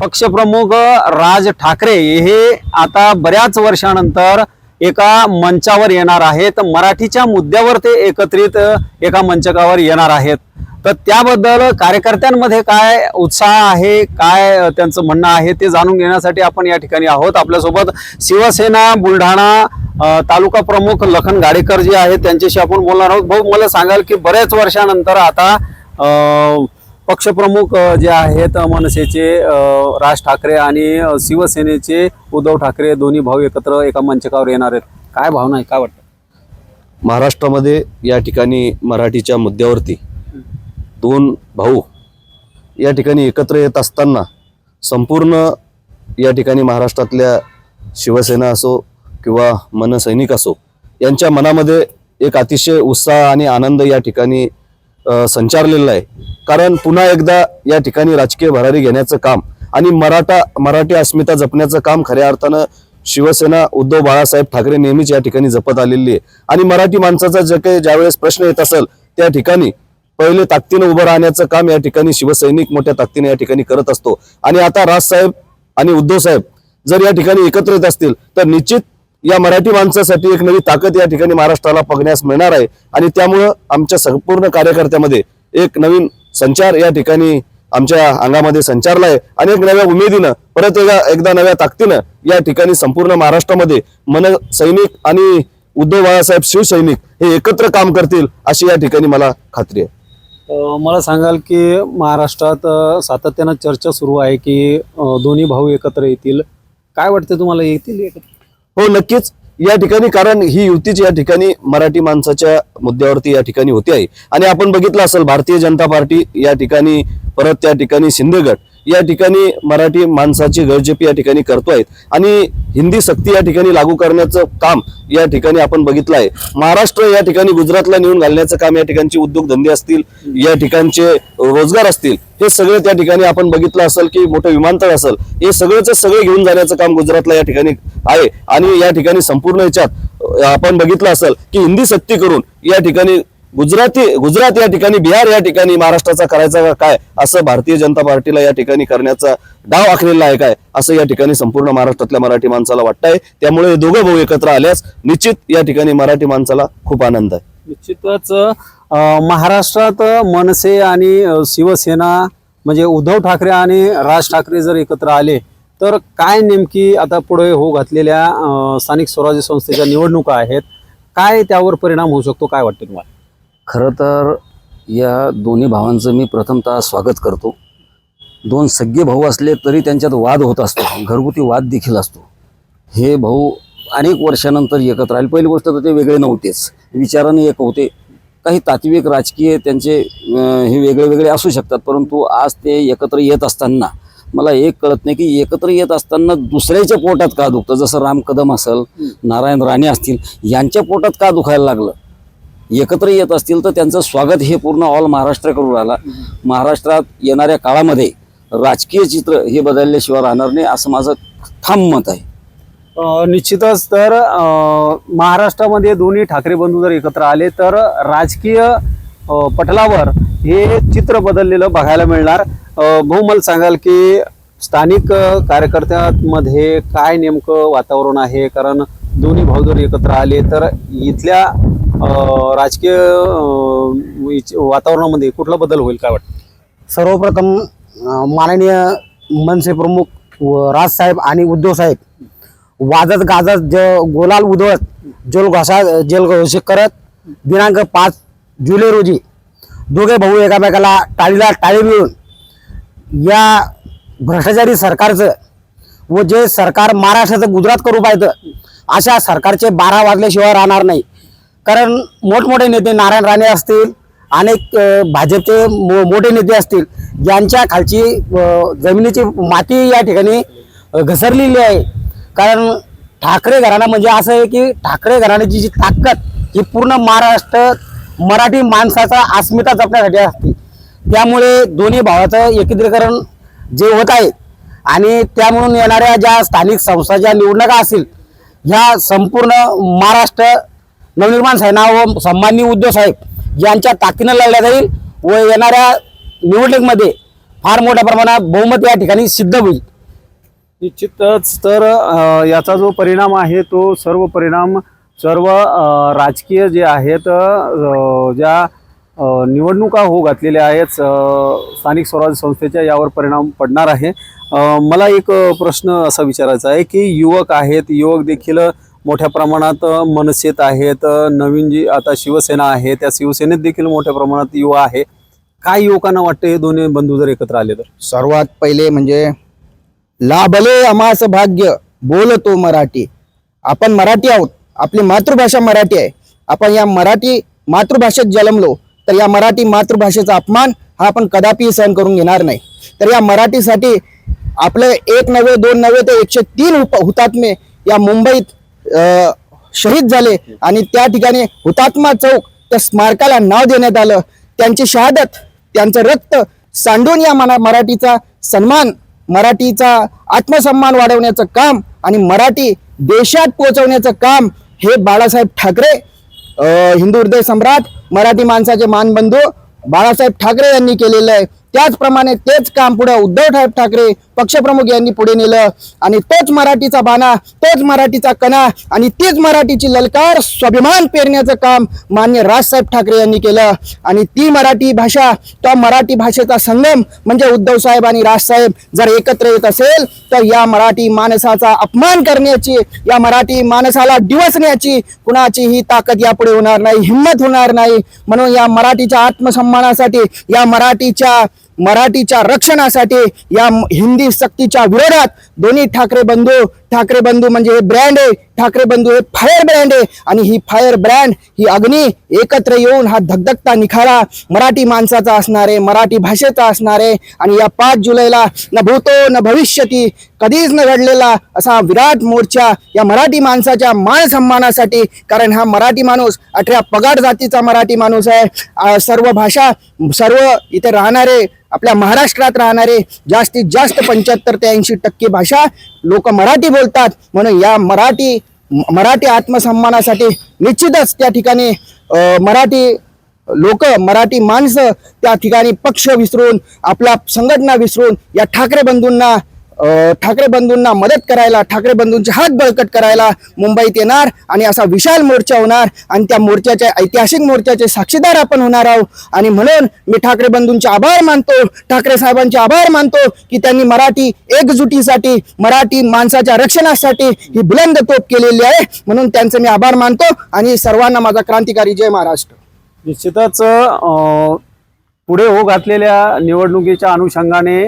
पक्षप्रमुख राज ठाकरे हे आता बऱ्याच वर्षानंतर एका मंचावर येणार आहेत. मराठीच्या मुद्द्यावर ते एकत्रित एका मंचकावर येणार आहेत. तर त्याबद्दल कार्यकर्त्यांमध्ये काय उत्साह आहे काय त्यांचं म्हणणं आहे ते जाणून घेण्यासाठी आपण या ठिकाणी आहोत. आपल्यासोबत शिवसेना बुलढाणा तालुका प्रमुख लखन गाडेकर जे आहेत त्यांच्याशी आपण बोलणार आहोत. भाऊ मला सांगाल की बऱ्याच वर्षानंतर आता पक्षप्रमुख जे आहेत मनसेचे राज ठाकरे आणि शिवसेनेचे उद्धव ठाकरे दोन्ही भाऊ एकत्र एका मंचकावर येणार आहेत. काय भावना आहे? काय वाटतं? महाराष्ट्रामध्ये या ठिकाणी मराठीच्या मुद्द्यावरती दोन भाऊ या ठिकाणी एकत्र येत असताना संपूर्ण या ठिकाणी महाराष्ट्रातल्या शिवसेना असो किंवा मनसैनिक असो यांच्या मनामध्ये एक अतिशय उत्साह आणि आनंद या ठिकाणी संचारलेलं आहे. कारण पुन्हा एकदा या ठिकाणी राजकीय भरारी घेण्याचं काम आणि मराठा मराठी अस्मिता जपण्याचं काम खऱ्या अर्थानं शिवसेना उद्धव बाळासाहेब ठाकरे नेहमीच या ठिकाणी जपत आलेली आहे. आणि मराठी माणसाचा जे काही ज्यावेळेस प्रश्न येत असेल त्या ठिकाणी पहिले ताकदीनं उभं राहण्याचं काम या ठिकाणी शिवसैनिक मोठ्या ताकदीने या ठिकाणी करत असतो. आणि आता राजसाहेब आणि उद्धव साहेब जर या ठिकाणी एकत्र येत असतील तर निश्चित या मराठी माणसासाठी एक नवी ताकद या ठिकाणी महाराष्ट्राला बघण्यास मिळणार आहे. आणि त्यामुळं आमच्या संपूर्ण कार्यकर्त्यामध्ये एक नवीन संचार या ठिकाणी आमच्या अंगामध्ये संचारला आहे. आणि एक नव्या उमेदीनं परत एकदा एकदा नव्या ताकदीनं या ठिकाणी संपूर्ण महाराष्ट्रामध्ये मन सैनिक आणि उद्धव बाळासाहेब शिवसैनिक हे एकत्र काम करतील अशी या ठिकाणी मला खात्री आहे. मला सांगाल की महाराष्ट्रात सातत्यानं चर्चा सुरू आहे की दोन्ही भाऊ एकत्र येतील. काय वाटतं तुम्हाला? येतील एकत्र? हो नक्कीच. या ठिकाणी कारण ही युतीच या ठिकाणी मराठी माणसाच्या मुद्द्यावरती या ठिकाणी होती आहे आणि आपण बघितलं असेल भारतीय जनता पार्टी या ठिकाणी परत त्या ठिकाणी सिंधगड या ठिकाणी मराठी माणसाची गळजेपी या ठिकाणी करतो आहेत आणि हिंदी सक्ती या ठिकाणी लागू करण्याचं काम या ठिकाणी आपण बघितलं आहे महाराष्ट्र या ठिकाणी गुजरातला नेऊन घालण्याचं काम या ठिकाणचे उद्योगधंदे असतील या ठिकाणचे रोजगार असतील हे सगळं त्या ठिकाणी आपण बघितलं असेल की मोठं विमानतळ असेल हे सगळंच सगळे घेऊन जाण्याचं काम गुजरातला या ठिकाणी आहे. आणि या ठिकाणी संपूर्ण याच्यात आपण बघितलं असेल की हिंदी सक्ती करून या ठिकाणी गुजराती गुजरात या ठिकाणी बिहार या ठिकाणी महाराष्ट्राचा करायचा काय? असं भारतीय जनता पार्टीला या ठिकाणी करण्याचा डाव आखलेला आहे काय? असं या ठिकाणी संपूर्ण महाराष्ट्रातल्या मराठी माणसाला वाटतंय. त्यामुळे हे दोघं भाऊ एकत्र आल्यास निश्चित या ठिकाणी मराठी माणसाला खूप आनंद आहे. निश्चितच महाराष्ट्रात मनसे आणि शिवसेना म्हणजे उद्धव ठाकरे आणि राज ठाकरे जर एकत्र आले तर काय नेमकी आता पुढे हो घातलेल्या स्थानिक स्वराज्य संस्थेच्या निवडणुका आहेत? काय त्यावर परिणाम होऊ शकतो? काय वाटतं तुम्हाला? खरं तर या दोन्ही भावांचं मी प्रथमतः स्वागत करतो. दोन सगळे भाऊ असले तरी त्यांच्यात वाद होत असतो. घरगुती वाद देखील असतो. हे भाऊ अनेक वर्षानंतर एकत्र आले. पहिली गोष्ट तर ते वेगळे नव्हतेच. विचाराने एक होते. काही तात्विक राजकीय त्यांचे हे वेगळे वेगळे असू शकतात. परंतु आज ते एकत्र येत असताना मला एक कळत नाही की एकत्र येत असताना दुसऱ्याच्या पोटात का दुखतं? जसं राम कदम असेल नारायण राणे असतील यांच्या पोटात का दुखायला लागलं? एकत्र येत असतील तर त्यांचं स्वागत हे पूर्ण ऑल महाराष्ट्र करून राहिला. महाराष्ट्रात येणाऱ्या काळामध्ये राजकीय चित्र हे बदलल्याशिवाय राहणार नाही असं माझं ठाम मत आहे. निश्चितच तर महाराष्ट्रामध्ये दोन्ही ठाकरे बंधू जर एकत्र आले तर राजकीय पटलावर हे चित्र बदललेलं बघायला मिळणार. बहुमल भाऊ मला सांगाल की स्थानिक कार्यकर्त्यांमध्ये काय नेमकं वातावरण आहे? कारण दोन्ही भाऊ जर एकत्र आले तर इथल्या राजकीय वातावरणामध्ये कुठला बदल होईल काय वाटतं? सर्वप्रथम माननीय मनसे प्रमुख व राजसाहेब आणि उद्धव साहेब वाजत गाजत ज गोलाल उधळत जल घोषा जल घोषित करत दिनांक पाच जुलै रोजी दोघे भाऊ एकामेकाला टाळीला टाळी मिळून या भ्रष्टाचारी सरकारचं व जे सरकार महाराष्ट्राचं गुजरात करू पाहतं अशा सरकारचे बारा वाजल्याशिवाय राहणार नाही. कारण मोठमोठे नेते नारायण राणे असतील अनेक भाजपचे मो मोठे नेते असतील यांच्या खालची जमिनीची माती या ठिकाणी घसरलेली आहे. कारण ठाकरे घराणा म्हणजे असं आहे की ठाकरे घराण्याची जी ताकद ही पूर्ण महाराष्ट्र मराठी माणसाचा अस्मिता जपण्यासाठी असते. त्यामुळे दोन्ही भावाचं एकत्रीकरण जे होत आहे आणि त्यामधून येणाऱ्या ज्या स्थानिक संस्था ज्या निवडणुका असतील ह्या संपूर्ण महाराष्ट्र नवनिर्माण सेना व हो- सन्माननीय उद्धव साहेब यांच्या ताकदीनं लढल्या जाईल व येणाऱ्या निवडणुकीमध्ये फार मोठ्या प्रमाणात बहुमत या ठिकाणी सिद्ध होईल. निश्चितच तर याचा जो परिणाम आहे तो सर्व परिणाम सर्व राजकीय जे आहेत ज्या निवडणुका होऊ घातलेल्या आहेत स्थानिक स्वराज्य संस्थेच्या यावर परिणाम पडणार आहे. मला एक प्रश्न असा विचारायचा आहे की युवक आहेत युवक देखील मोठ्या प्रमाणात मनसेत आहेत. नवीन जी आता शिवसेना आहे त्या शिवसेनेत देखील मोठ्या प्रमाणात युवा आहे. काय युवकांना वाटतं हे दोन्ही बंधू जर एकत्र आले तर? सर्वात पहिले म्हणजे लाभले अमास भाग्य बोलतो मराठी. आपण मराठी आहोत. आपली मातृभाषा मराठी आहे. आपण या मराठी मातृभाषेत जन्मलो तर या मराठी मातृभाषेचा अपमान हा आपण कदापि सहन करून घेणार नाही. तर या मराठीसाठी आपले एक नव्हे दोन नव्हे ते एकशे तीन हुतात्मे या मुंबईत शहीद झाले आणि त्या ठिकाणी हुतात्मा चौक त्या स्मारकाला नाव देण्यात आलं. त्यांची शहादत त्यांचं रक्त सांडून या मना मराठीचा सन्मान मराठीचा आत्मसन्मान वाढवण्याचं काम आणि मराठी देशात पोहोचवण्याचं काम हे बाळासाहेब ठाकरे हिंदू हृदय सम्राट मराठी माणसाचे मानबंधू बाळासाहेब ठाकरे यांनी केलेलं आहे. त्याचप्रमाणे तेच काम पुढे उद्धव साहेब ठाकरे पक्षप्रमुख यांनी पुढे नेलं. आणि तोच मराठीचा बाणा तोच मराठीचा कणा आणि तीच मराठीची ललकार स्वाभिमान पेरण्याचं काम मान्य राजसाहेब ठाकरे यांनी केलं. आणि ती मराठी भाषा त्या मराठी भाषेचा संगम म्हणजे उद्धव साहेब आणि राजसाहेब जर एकत्र येत असेल तर या मराठी माणसाचा अपमान करण्याची या मराठी माणसाला दिवसण्याची कुणाचीही ताकद यापुढे होणार नाही हिंमत होणार नाही. म्हणून या मराठीच्या आत्मसन्मानासाठी या मराठीच्या मराठीच्या रक्षणासाठी या हिंदी सक्तीच्या विरोधात दोन्ही ठाकरे बंधू ठाकरे बंधू म्हणजे हे ब्रँड आहे. ठाकरे बंधू हे फायर ब्रँड आहे. आणि ही फायर ब्रँड ही अग्नी एकत्र येऊन हा धगधगता निखारा मराठी माणसाचा असणार आहे मराठी भाषेचा असणार आहे. आणि या पाच जुलैला न भूतो न भविष्यती कधीच न घडलेला असा विराट मोर्चा या मराठी माणसाच्या मान सन्मानासाठी कारण हा मराठी माणूस अठरा पगार जातीचा मराठी माणूस आहे. सर्व भाषा सर्व इथे राहणारे आपल्या महाराष्ट्रात राहणारे जास्तीत जास्त पंच्याहत्तर ते ऐंशी टक्के भाषा लोक मराठी बोलतात. म्हणून या मराठी मराठी आत्मसन्मानासाठी निश्चितच त्या ठिकाणी मराठी लोक मराठी माणसं त्या ठिकाणी पक्ष विसरून आपला संघटना विसरून या ठाकरे बंधूंना ठाकरे बंधूंना मदत करायला ठाकरे बंधूंचे हात बळकट करायला मुंबईत येणार आणि असा विशाल मोर्चा होणार आणि त्या मोर्चाच्या ऐतिहासिक मोर्चाचे साक्षीदार आपण होणार आहोत. आणि म्हणून मी ठाकरे बंधूंचे आभार मानतो ठाकरे साहेबांचे आभार मानतो की त्यांनी मराठी एकजुटीसाठी मराठी माणसाच्या रक्षणासाठी ही बुलंद तोप केलेली आहे. म्हणून त्यांचे मी आभार मानतो आणि सर्वांना माझा क्रांतिकारी जय महाराष्ट्र. निश्चितच पुढे हो घातलेल्या निवडणुकीच्या अनुषंगाने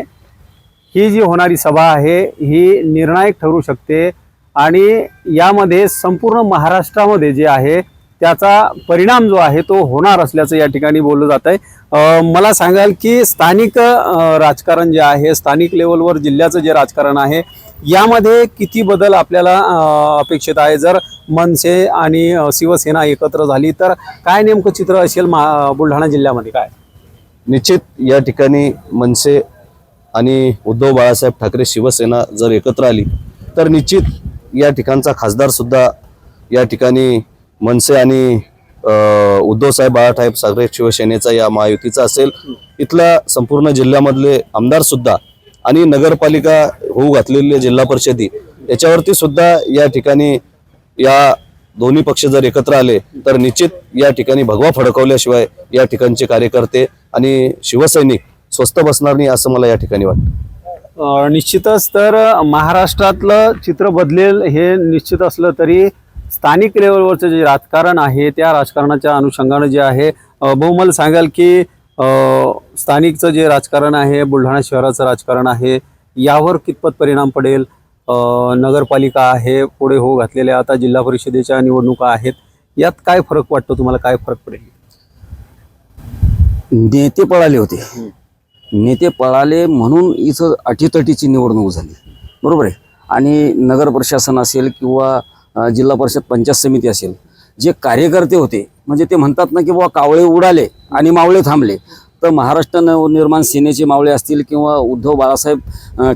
ही जी होणारी सभा आहे ही निर्णायक ठरू शकते आणि यामध्ये संपूर्ण महाराष्ट्रामध्ये जे आहे त्याचा परिणाम जो आहे तो होणार असल्याचं या ठिकाणी बोललं जात आहे. मला सांगाल की स्थानिक राजकारण जे आहे स्थानिक लेवलवर जिल्ह्याचं जे राजकारण आहे यामध्ये किती बदल आपल्याला अपेक्षित आहे? जर मनसे आणि शिवसेना एकत्र झाली तर काय नेमकं चित्र असेल मा बुलढाणा जिल्ह्यामध्ये? काय? निश्चित या ठिकाणी मनसे आणि उद्धव बाळासाहेब ठाकरे शिवसेना जर एकत्र आली तर निश्चित या ठिकाणचा खासदारसुद्धा या ठिकाणी मनसे आणि उद्धवसाहेब बाळासाहेब ठाकरे शिवसेनेचा या महायुतीचा असेल. इथल्या संपूर्ण जिल्ह्यामधले आमदारसुद्धा आणि नगरपालिका होऊ घातलेले जिल्हा परिषदी याच्यावरती सुद्धा या ठिकाणी या दोन्ही पक्ष जर एकत्र आले तर निश्चित या ठिकाणी भगवा फडकवल्याशिवाय या ठिकाणचे कार्यकर्ते आणि शिवसैनिक स्वस्त बसणार नाही असं मला या ठिकाणी वाटतं. निश्चितच तर महाराष्ट्रातलं चित्र बदलेल हे निश्चित असलं तरी स्थानिक लेवलवरचं जे राजकारण आहे त्या राजकारणाच्या अनुषंगानं जे आहे भाऊ मला सांगाल की स्थानिकचं जे राजकारण आहे बुलढाणा शहराचं राजकारण आहे यावर कितपत परिणाम पडेल? नगरपालिका आहे पुढे हो घातलेल्या आता जिल्हा परिषदेच्या निवडणुका आहेत यात काय फरक वाटतो? तुम्हाला काय फरक पडेल? नेते पळाले होते. नेते पळाले म्हणून इथं अटीतटीची निवडणूक झाली. बरोबर आहे? आणि नगर प्रशासन असेल किंवा जिल्हा परिषद पंचायत समिती असेल जे कार्यकर्ते होते म्हणजे ते म्हणतात ना की बाबा कावळे उडाले आणि मावळे थांबले. तर महाराष्ट्र नवनिर्माण सेनेचे मावळे असतील किंवा उद्धव बाळासाहेब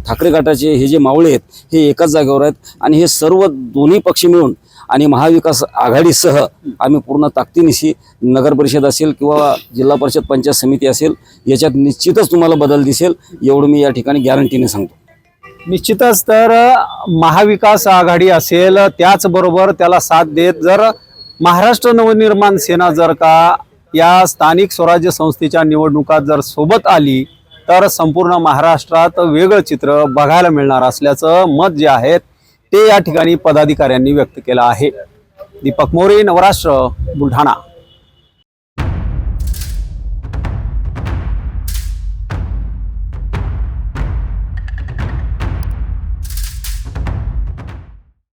ठाकरे गटाचे हे जे मावळे आहेत हे एकाच जागेवर आहेत आणि हे सर्व दोन्ही पक्ष मिळून आणि महाविकास आघाडीसह आम्ही पूर्ण ताकदीनिशी नगर परिषद असेल किंवा जिल्हा परिषद पंचायत समिती असेल याच्यात निश्चितच तुम्हाला बदल दिसेल एवढं मी या ठिकाणी गॅरंटीने सांगतो. निश्चितच तर महाविकास आघाडी असेल त्याचबरोबर त्याला साथ देत जर महाराष्ट्र नवनिर्माण सेना जर का या स्थानिक स्वराज्य संस्थेच्या निवडणुकात जर सोबत आली तर संपूर्ण महाराष्ट्रात वेगळं चित्र बघायला मिळणार असल्याचं मत जे आहे ते या ठिकाणी पदाधिकाऱ्यांनी व्यक्त केलं आहे. दीपक मोरे नवराष्ट्र बुलढाणा.